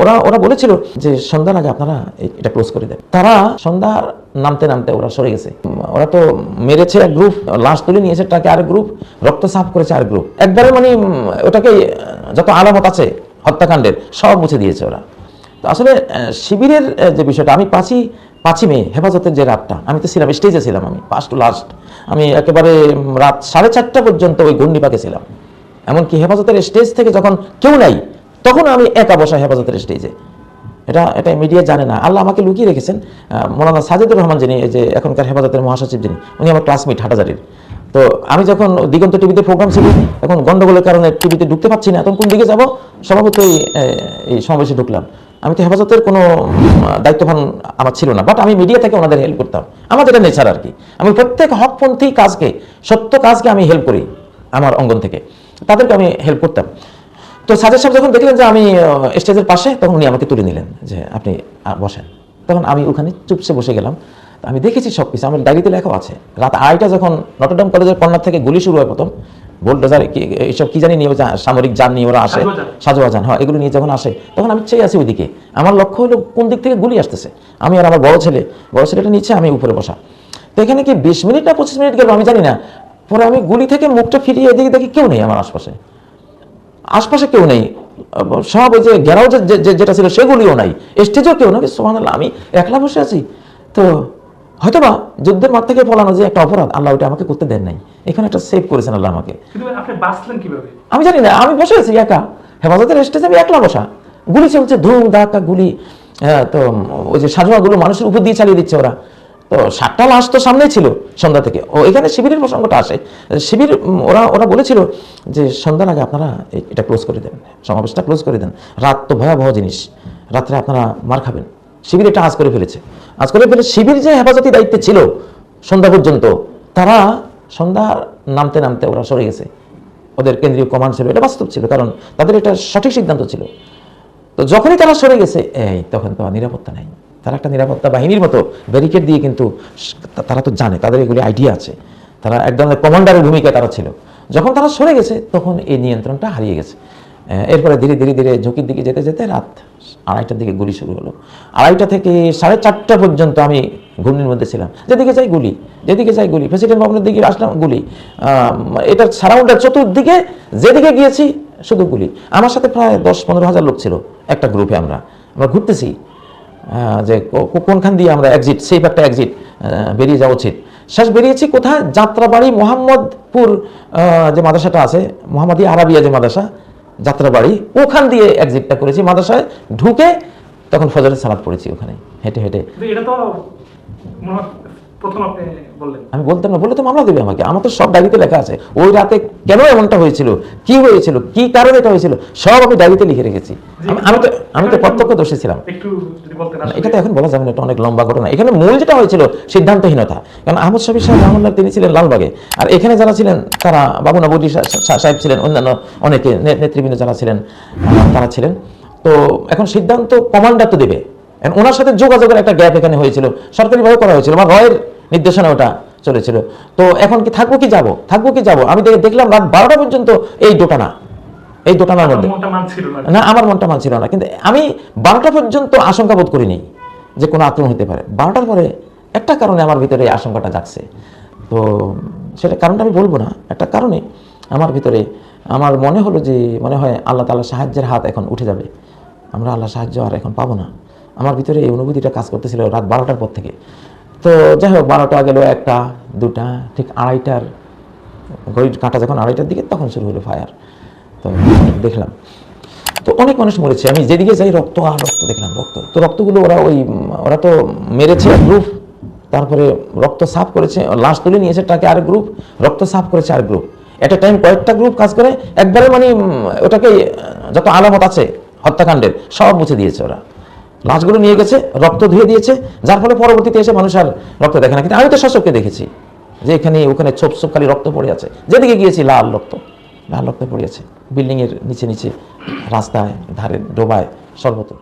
ওরা ওরা বলেছিল যে সন্ধ্যার আগে আপনারা এটা ক্লোজ করে দেন। তারা সন্ধ্যার নামতে নামতে ওরা সরে গেছে। ওরা তো মেরেছে এক গ্রুপ লাশ তুলে নিয়েছে তাকে আর গ্রুপ রক্ত সাফ করেছে আর গ্রুপ একবারে মানে ওটাকে যত আলামত আছে হত্যাকাণ্ডের, সব মুছে দিয়েছে ওরা। তো আসলে শিবিরের যে বিষয়টা, আমি পাঁচই পাঁচই মে, হেফাজতের যে রাতটা, আমি তো ছিলাম স্টেজে ছিলাম আমি ফার্স্ট টু লাস্ট আমি একেবারে রাত সাড়ে চারটা পর্যন্ত ওই গন্ডিপাকে ছিলাম। এমনকি হেফাজতের স্টেজ থেকে যখন কেউ নাই তখন আমি একা বসা হেফাজতের স্টেজে এটা এটা মিডিয়া জানে না। আল্লাহ আমাকে লুকিয়ে রেখেছেন। মৌলানা সাজেদুর রহমান যিনি যে এখনকার হেফাজতের মহাসচিব যিনি, উনি আমার ক্লাসমেট হাটাজারির। তো আমি যখন দিগন্ত টিভিতে প্রোগ্রাম ছিল, এখন গন্ডগোলের কারণে টিভিতে ঢুকতে পারছি না, তখন কোন দিকে যাব? স্বভাবতই এই সমাবেশে ঢুকলাম। আমি তো হেফাজতের কোনো দায়িত্বভান আমার ছিল না বাট আমি মিডিয়া থেকে ওনাদের হেল্প করতাম। আমার যেটা নেচার আর কি। আমি প্রত্যেক হকপন্থী কাজকে, সত্য কাজকে আমি হেল্প করি, আমার অঙ্গন থেকে। তাদেরকে আমি হেল্প করতাম। তো সাজেদ সাহেব যখন দেখলেন যে আমি স্টেজের পাশে তখন উনি আমাকে তুলে নিলেন যে আপনি বসেন। তখন আমি ওখানে চুপসে বসে গেলাম। আমি দেখেছি সব কিছু আমার ডায়েরিতে লেখাও আছে। রাত আড়াইটা যখন নটরডাম কলেজের কর্নার থেকে গুলি শুরু হয় প্রথম বোল্ডোজার এইসব কি জানি নিয়ে সামরিক যান নিয়ে ওরা আসে। সাজোয়া যান। সাজোয়া হ্যাঁ এগুলো নিয়ে যখন আসে তখন আমি চেয়ে আছি ওইদিকে। আমার লক্ষ্য হলো কোন দিক থেকে গুলি আসতেছে। আমি আর আমার বড় ছেলে বড় ছেলেটা নিচে আমি উপরে বসা। তো এখানে কি বিশ মিনিট না পঁচিশ মিনিট গেল আমি জানি না। পরে আমি গুলি থেকে মুখটা ফিরিয়ে এদিকে দেখি কেউ নেই আমার আশপাশে। আশপাশে কেউ নেই। সব ওই যে যে- যেটা ছিল সেগুলিও নাই। স্টেজেও কেউ নেই। সোহান আমি একলা বসে আছি। তো হয়তোবা যুদ্ধের মাঠ থেকে পলানো যে একটা অপরাধ আল্লাহ ওটা আমাকে করতে দেন নাই। এখানে একটা সেভ করেছেন আল্লাহ আমাকে। আমি জানি না আমি বসে আছি একা। হেফাজতের স্টেজে আমি একলা বসা। গুলি চলছে ধুম ধাক্কা গুলি। তো ওই যে সাজোয়াগুলো মানুষের উপর দিয়ে চালিয়ে দিচ্ছে ওরা। তো সাতটা লাশ তো সামনেই ছিল সন্ধ্যা থেকে। ও, এখানে শিবিরের প্রসঙ্গটা আসে। শিবির ওরা ওরা বলেছিল যে সন্ধ্যার আগে আপনারা এটা ক্লোজ করে দেন, সমাবেশটা ক্লোজ করে দেন। রাত তো ভয়াবহ জিনিস, রাত্রে আপনারা মার খাবেন। শিবির এটা আজ করে ফেলেছে। আজ করে ফেলে শিবির যে হেফাজতি দায়িত্বে ছিল সন্ধ্যা পর্যন্ত, তারা সন্ধ্যা নামতে নামতে ওরা সরে গেছে। ওদের কেন্দ্রীয় কমান্ড ছিল এটা বাস্তব ছিল, কারণ তাদের এটা সঠিক সিদ্ধান্ত ছিল। তো যখনই তারা সরে গেছে, এই তখন তো নিরাপত্তা নাই। তারা একটা নিরাপত্তা বাহিনীর মতো ব্যারিকেড দিয়ে কিন্তু তারা তো জানে, তাদের এগুলি আইডিয়া আছে। তারা এক ধরনের কমান্ডারের ভূমিকায় তারা ছিল। যখন তারা সরে গেছে, তখন এই নিয়ন্ত্রণটা হারিয়ে গেছে। এরপরে ধীরে ধীরে ধীরে ঝুঁকির দিকে যেতে যেতে রাত আড়াইটার দিকে গুলি শুরু হলো। আড়াইটা থেকে সাড়ে চারটা পর্যন্ত আমি ঘূর্ণির মধ্যে ছিলাম। যেদিকে চাই গুলি, যেদিকে চাই গুলি প্রেসিডেন্ট ভবনের দিকে আসলাম গুলি। এটার সারাউন্ডের চতুর্দিকে যেদিকে গিয়েছি, শুধু গুলি। আমার সাথে প্রায় দশ পনেরো হাজার লোক ছিল, একটা গ্রুপে আমরা। আমরা ঘুরতেছি। যে কোনখান দিয়ে আমরা এক্সিট সেফ একটা এক্সিট বেরিয়ে যাওয়া উচিত। শেষ বেরিয়েছি কোথায়? যাত্রাবাড়ি মোহাম্মদপুর যে মাদ্রাসাটা আছে, মোহাম্মদী আরাবিয়া যে মাদ্রাসা, যাত্রাবাড়ি, ওখান দিয়ে এক্সিটটা করেছি। মাদ্রাসায় ঢুকে তখন ফজরের সালাদ পড়েছি ওখানে, হেঁটে হেঁটে। এটা তো আমি বলতাম না বলে তো মামলা দেবে আমাকে। আমার তো সব ডায়েরিতে লেখা আছে। ওই রাতে কেন এমনটা হয়েছিল? কি হয়েছিল? কি কারণে এটা হয়েছিল? সব আমি ডায়েরিতে লিখে রেখেছি। আমি- তো আমি তো প্রত্যক্ষ দোষী ছিলাম। এটা তো এখন বলা যাবে না এটা অনেক লম্বা ঘটনা। এখানে মূল যেটা হয়েছিল সিদ্ধান্তহীনতা। কারণ আহমদ শফি সাহেব রহমাল্লাহ তিনি ছিলেন লালবাগে। আর এখানে যারা ছিলেন তারা বাবু সা- সাহেব ছিলেন অন্যান্য অনেকে নেতৃবৃন্দ যারা ছিলেন তারা ছিলেন। তো এখন সিদ্ধান্ত কমান্ডার তো দেবে। ওনার সাথে যোগাযোগের একটা গ্যাপ এখানে হয়েছিল। সরকারিভাবে করা হয়েছিল। বা রয়ের নির্দেশনা ওটা চলেছিল। তো এখন কি থাকব কি যাব? থাকব কি যাব? আমি দেখে- দেখলাম রাত বারোটা পর্যন্ত এই দোটানা এই দোটানার মধ্যে। না। আমার মনটা মানছিল না। কিন্তু আমি বারোটা পর্যন্ত আশঙ্কা বোধ করিনি যে কোনো আক্রমণ হতে পারে। বারোটার পরে একটা কারণে আমার ভিতরে এই আশঙ্কাটা জাগছে। তো সেটা কারণটা আমি বলব না। একটা কারণে আমার ভিতরে আমার মনে হলো যে মনে হয় আল্লাহ তাআলার সাহায্যের হাত এখন উঠে যাবে। আমরা আল্লাহ সাহায্য আর এখন পাবো না। আমার ভিতরে এই অনুভূতিটা কাজ করতেছিল রাত বারোটার পর থেকে। তো যাই হোক, বারোটা গেল একটা, দুটা, ঠিক আড়াইটার ঘড়ির কাঁটা যখন আড়াইটার দিকে, তখন শুরু হলো ফায়ার তো দেখলাম। তো অনেক মানুষ মরেছে। আমি যেদিকে যাই, রক্ত আর রক্ত দেখলাম, রক্ত। তো রক্তগুলো ওরা ওই, ওরা তো মেরেছে গ্রুপ তারপরে রক্ত সাফ করেছে, লাশ তুলে নিয়েছে তাকে আর গ্রুপ রক্ত সাফ করেছে আর গ্রুপ একটা টাইম কয়েকটা গ্রুপ কাজ করে, একবারে মানে ওটাকে, যত আলামত আছে, হত্যাকাণ্ডের, সব মুছে দিয়েছে ওরা। লাশগুলো নিয়ে গেছে, রক্ত ধুয়ে দিয়েছে, যার ফলে পরবর্তীতে এসে মানুষ আর রক্ত দেখে না। কিন্তু আমি তো শাসককে দেখেছি, যে এখানে, ওখানে ছোপ ছোপ খালি রক্ত পড়ে আছে। যেদিকে গিয়েছি, লাল রক্ত লাল রক্ত পড়ে আছে। বিল্ডিংয়ের নিচে নিচে রাস্তায় ধারে ডোবায় সর্বত্র।